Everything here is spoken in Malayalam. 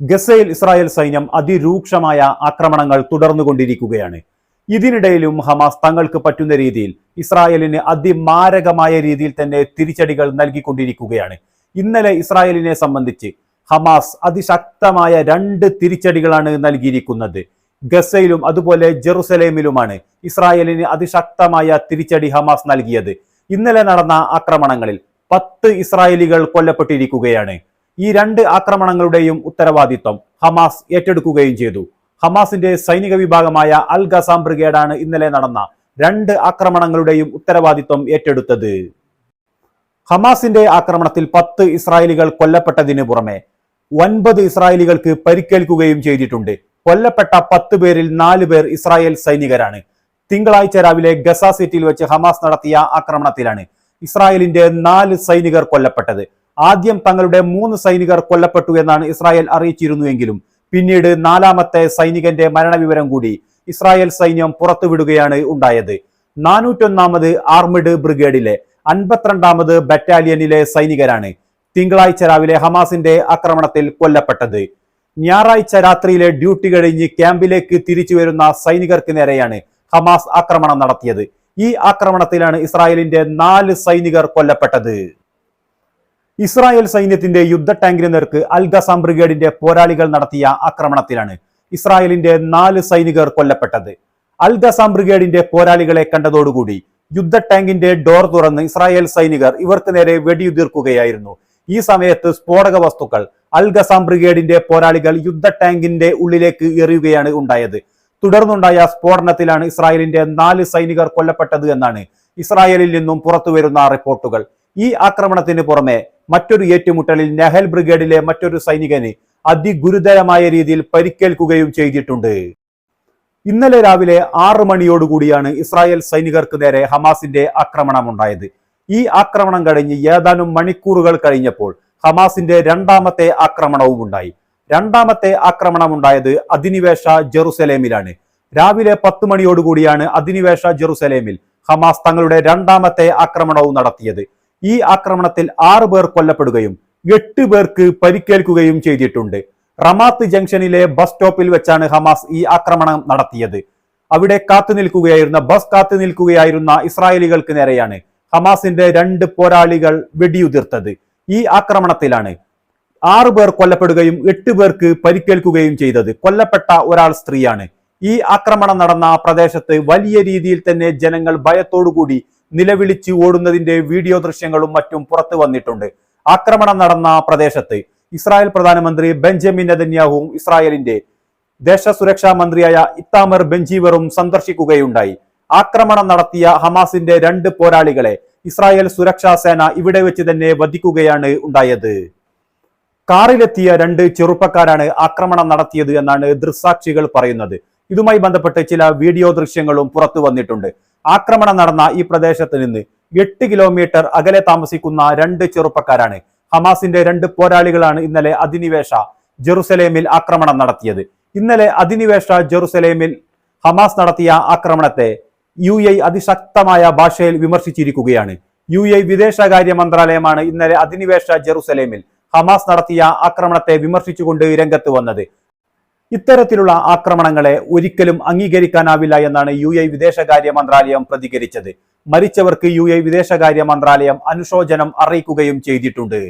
ഗസയിൽ ഇസ്രായേൽ സൈന്യം അതിരൂക്ഷമായ ആക്രമണങ്ങൾ തുടർന്നുകൊണ്ടിരിക്കുകയാണ്. ഇതിനിടയിലും ഹമാസ് തങ്ങൾക്ക് പറ്റുന്ന രീതിയിൽ ഇസ്രായേലിന് അതിമാരകമായ രീതിയിൽ തന്നെ തിരിച്ചടികൾ നൽകിക്കൊണ്ടിരിക്കുകയാണ്. ഇന്നലെ ഇസ്രായേലിനെ സംബന്ധിച്ച് ഹമാസ് അതിശക്തമായ രണ്ട് തിരിച്ചടികളാണ് നൽകിയിരിക്കുന്നത്. ഗസയിലും അതുപോലെ ജെറുസലേമിലുമാണ് ഇസ്രായേലിന് അതിശക്തമായ തിരിച്ചടി ഹമാസ് നൽകിയത്. ഇന്നലെ നടന്ന ആക്രമണങ്ങളിൽ പത്ത് ഇസ്രായേലികൾ കൊല്ലപ്പെട്ടിരിക്കുകയാണ്. ഈ രണ്ട് ആക്രമണങ്ങളുടെയും ഉത്തരവാദിത്വം ഹമാസ് ഏറ്റെടുക്കുകയും ചെയ്തു. ഹമാസിന്റെ സൈനിക വിഭാഗമായ അൽ ഗസാം ബ്രിഗേഡാണ് ഇന്നലെ നടന്ന രണ്ട് ആക്രമണങ്ങളുടെയും ഉത്തരവാദിത്വം ഏറ്റെടുത്തത്. ഹമാസിന്റെ ആക്രമണത്തിൽ പത്ത് ഇസ്രായേലികൾ കൊല്ലപ്പെട്ടതിന് പുറമെ ഒൻപത് ഇസ്രായേലികൾക്ക് പരിക്കേൽക്കുകയും ചെയ്തിട്ടുണ്ട്. കൊല്ലപ്പെട്ട പത്ത് പേരിൽ നാല് പേർ ഇസ്രായേൽ സൈനികരാണ്. തിങ്കളാഴ്ച രാവിലെ ഗസ സിറ്റിയിൽ വെച്ച് ഹമാസ് നടത്തിയ ആക്രമണത്തിലാണ് ഇസ്രായേലിന്റെ നാല് സൈനികർ കൊല്ലപ്പെട്ടത്. ആദ്യം തങ്ങളുടെ മൂന്ന് സൈനികർ കൊല്ലപ്പെട്ടു എന്നാണ് ഇസ്രായേൽ അറിയിച്ചിരുന്നുവെങ്കിലും പിന്നീട് നാലാമത്തെ സൈനികന്റെ മരണവിവരം കൂടി ഇസ്രായേൽ സൈന്യം പുറത്തുവിടുകയാണ് ഉണ്ടായത്. നാനൂറ്റൊന്നാമത് ആർമിഡ് ബ്രിഗേഡിലെ അൻപത്തിരണ്ടാമത് ബറ്റാലിയനിലെ സൈനികരാണ് തിങ്കളാഴ്ച രാവിലെ ഹമാസിന്റെ ആക്രമണത്തിൽ കൊല്ലപ്പെട്ടത്. ഞായറാഴ്ച രാത്രിയിലെ ഡ്യൂട്ടി കഴിഞ്ഞ് ക്യാമ്പിലേക്ക് തിരിച്ചു വരുന്ന സൈനികർക്ക് നേരെയാണ് ഹമാസ് ആക്രമണം നടത്തിയത്. ഈ ആക്രമണത്തിലാണ് ഇസ്രായേലിന്റെ നാല് സൈനികർ കൊല്ലപ്പെട്ടത്. ഇസ്രായേൽ സൈന്യത്തിന്റെ യുദ്ധ ടാങ്കിന് നേർക്ക് അൽ ഗസാം ബ്രിഗേഡിന്റെ പോരാളികൾ നടത്തിയ ആക്രമണത്തിലാണ് ഇസ്രായേലിന്റെ നാല് സൈനികർ കൊല്ലപ്പെട്ടത്. അൽ ഗസാം ബ്രിഗേഡിന്റെ പോരാളികളെ കണ്ടതോടുകൂടി യുദ്ധ ടാങ്കിന്റെ ഡോർ തുറന്ന് ഇസ്രായേൽ സൈനികർ ഇവർക്ക് നേരെ വെടിയുതിർക്കുകയായിരുന്നു. ഈ സമയത്ത് സ്ഫോടക വസ്തുക്കൾ അൽ ഗസാം ബ്രിഗേഡിന്റെ പോരാളികൾ യുദ്ധ ടാങ്കിന്റെ ഉള്ളിലേക്ക് എറിയുകയാണ് ഉണ്ടായത്. തുടർന്നുണ്ടായ സ്ഫോടനത്തിലാണ് ഇസ്രായേലിന്റെ നാല് സൈനികർ കൊല്ലപ്പെട്ടത് എന്നാണ് ഇസ്രായേലിൽ നിന്നും പുറത്തുവരുന്ന റിപ്പോർട്ടുകൾ. ഈ ആക്രമണത്തിന് പുറമെ മറ്റൊരു ഏറ്റുമുട്ടലിൽ നെഹൽ ബ്രിഗേഡിലെ മറ്റൊരു സൈനികന് അതിഗുരുതരമായ രീതിയിൽ പരിക്കേൽക്കുകയും ചെയ്തിട്ടുണ്ട്. ഇന്നലെ രാവിലെ ആറ് മണിയോടുകൂടിയാണ് ഇസ്രായേൽ സൈനികർക്ക് നേരെ ഹമാസിന്റെ ആക്രമണം ഉണ്ടായത് ഈ ആക്രമണം കഴിഞ്ഞ് ഏതാനും മണിക്കൂറുകൾ കഴിഞ്ഞപ്പോൾ ഹമാസിന്റെ രണ്ടാമത്തെ ആക്രമണവും ഉണ്ടായി. രണ്ടാമത്തെ ആക്രമണം ഉണ്ടായത് അധിനിവേശ ജെറുസലേമിലാണ്. രാവിലെ പത്ത് മണിയോടുകൂടിയാണ് അധിനിവേശ ജെറുസലേമിൽ ഹമാസ് തങ്ങളുടെ രണ്ടാമത്തെ ആക്രമണവും നടത്തിയത്. ഈ ആക്രമണത്തിൽ ആറ് പേർ കൊല്ലപ്പെടുകയും എട്ട് പേർക്ക് പരിക്കേൽക്കുകയും ചെയ്തിട്ടുണ്ട്. റമാത്ത് ജംഗ്ഷനിലെ ബസ് സ്റ്റോപ്പിൽ വെച്ചാണ് ഹമാസ് ഈ ആക്രമണം നടത്തിയത്. അവിടെ കാത്തു നിൽക്കുകയായിരുന്ന ബസ് കാത്തു നിൽക്കുകയായിരുന്ന ഇസ്രായേലികൾക്ക് നേരെയാണ് ഹമാസിന്റെ രണ്ട് പോരാളികൾ വെടിയുതിർത്തത്. ഈ ആക്രമണത്തിലാണ് ആറു പേർ കൊല്ലപ്പെടുകയും എട്ട് പേർക്ക് പരിക്കേൽക്കുകയും ചെയ്തത്. കൊല്ലപ്പെട്ട ഒരാൾ സ്ത്രീയാണ്. ഈ ആക്രമണം നടന്ന പ്രദേശത്ത് വലിയ രീതിയിൽ തന്നെ ജനങ്ങൾ ഭയത്തോടുകൂടി നിലവിളിച്ച് ഓടുന്നതിന്റെ വീഡിയോ ദൃശ്യങ്ങളും മറ്റും പുറത്തു വന്നിട്ടുണ്ട്. ആക്രമണം നടന്ന പ്രദേശത്ത് ഇസ്രായേൽ പ്രധാനമന്ത്രി ബെഞ്ചമിൻ നെതന്യാഹുവും ഇസ്രായേലിന്റെ ദേശസുരക്ഷാ മന്ത്രിയായ ഇത്താമർ ബെഞ്ചീവറും സന്ദർശിക്കുകയുണ്ടായി. ആക്രമണം നടത്തിയ ഹമാസിന്റെ രണ്ട് പോരാളികളെ ഇസ്രായേൽ സുരക്ഷാ സേന ഇവിടെ വെച്ച് തന്നെ വധിക്കുകയാണ് ഉണ്ടായത്. കാറിലെത്തിയ രണ്ട് ചെറുപ്പക്കാരാണ് ആക്രമണം നടത്തിയത് എന്നാണ് ദൃസാക്ഷികൾ പറയുന്നത്. ഇതുമായി ബന്ധപ്പെട്ട് ചില വീഡിയോ ദൃശ്യങ്ങളും പുറത്തു വന്നിട്ടുണ്ട്. ആക്രമണം നടന്ന ഈ പ്രദേശത്ത് നിന്ന് എട്ട് കിലോമീറ്റർ അകലെ താമസിക്കുന്ന രണ്ട് ചെറുപ്പക്കാരാണ്. ഹമാസിന്റെ രണ്ട് പോരാളികളാണ് ഇന്നലെ അധിനിവേശ ജെറുസലേമിൽ ആക്രമണം നടത്തിയത്. ഇന്നലെ അധിനിവേശ ജെറുസലേമിൽ ഹമാസ് നടത്തിയ ആക്രമണത്തെ യു എ അതിശക്തമായ ഭാഷയിൽ വിമർശിച്ചിരിക്കുകയാണ്. യു എ വിദേശകാര്യ മന്ത്രാലയമാണ് ഇന്നലെ അധിനിവേശ ജെറുസലേമിൽ ഹമാസ് നടത്തിയ ആക്രമണത്തെ വിമർശിച്ചുകൊണ്ട് രംഗത്ത് വന്നത്. ഇത്തരത്തിലുള്ള ആക്രമണങ്ങളെ ഒരിക്കലും അംഗീകരിക്കാനാവില്ല എന്നാണ് യു എ വിദേശകാര്യ മന്ത്രാലയം പ്രതികരിച്ചത്. മരിച്ചവർക്ക് യു എ വിദേശകാര്യ മന്ത്രാലയം അനുശോചനം അറിയിക്കുകയും ചെയ്തിട്ടുണ്ട്.